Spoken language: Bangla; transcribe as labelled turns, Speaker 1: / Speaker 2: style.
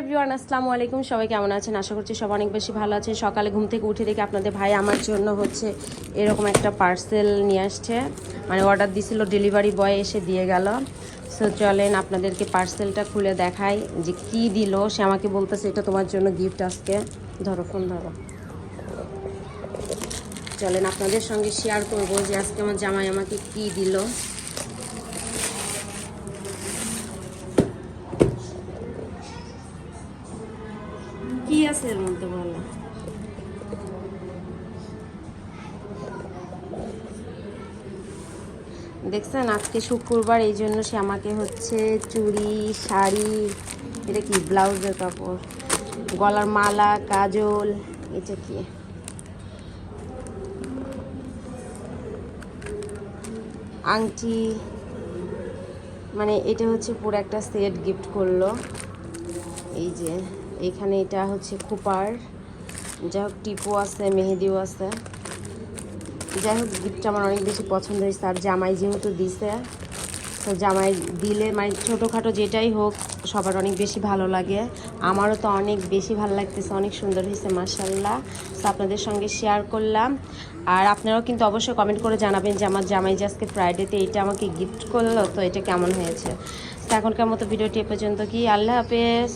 Speaker 1: এভরিওয়ান, আসসালামু আলাইকুম। সবাই কেমন আছেন? আশা করছি সবাই অনেক বেশি ভালো আছেন। সকালে ঘুম থেকে উঠে দেখে আপনাদের ভাই আমার জন্য হচ্ছে এরকম একটা পার্সেল নিয়ে আসছে। মানে অর্ডার দিছিল ডেলিভারি বয় এসে দিয়ে গেল। সো চলেন আপনাদেরকে পার্সেলটা খুলে দেখাই যে কি দিল। সে আমাকে বলতেছে, এটা তোমার জন্য গিফট আজকে। ধরো ফোন ধরো। চলেন আপনাদের সঙ্গে শেয়ার করব যে আজকে আমার জামাই আমাকে কি দিল। আছে এর মধ্যে বলো। দেখছেন, আজকে শুক্রবার, এই জন্য সে আমাকে হচ্ছে চুড়ি, শাড়ি, এটা কি, ব্লাউজের কাপড়, গলার মালা, কাজল, এটা কি? আংটি মানে এটা হচ্ছে পুরো একটা সেট গিফট করল। এই যে এখানে এটা হচ্ছে খোপার। যাই হোক টিপও আছে, মেহেদিও আছে। যাই হোক গিফটটা আমার অনেক বেশি পছন্দ হয়েছে। আর জামাই যেহেতু দিছে, তো জামাই দিলে মানে ছোটোখাটো যেটাই হোক, সবার অনেক বেশি ভালো লাগে। আমারও তো অনেক বেশি ভালো লাগতেছে, অনেক সুন্দর হয়েছে মার্শাল্লাহ তো আপনাদের সঙ্গে শেয়ার করলাম। আর আপনারাও কিন্তু অবশ্যই কমেন্ট করে জানাবেন যে আমার জামাই যে আজকে ফ্রাইডেতে এটা আমাকে গিফট করল, তো এটা কেমন হয়েছে। তো এখনকার মতো ভিডিওটি এ পর্যন্ত কি? আল্লাহ হাফেজ।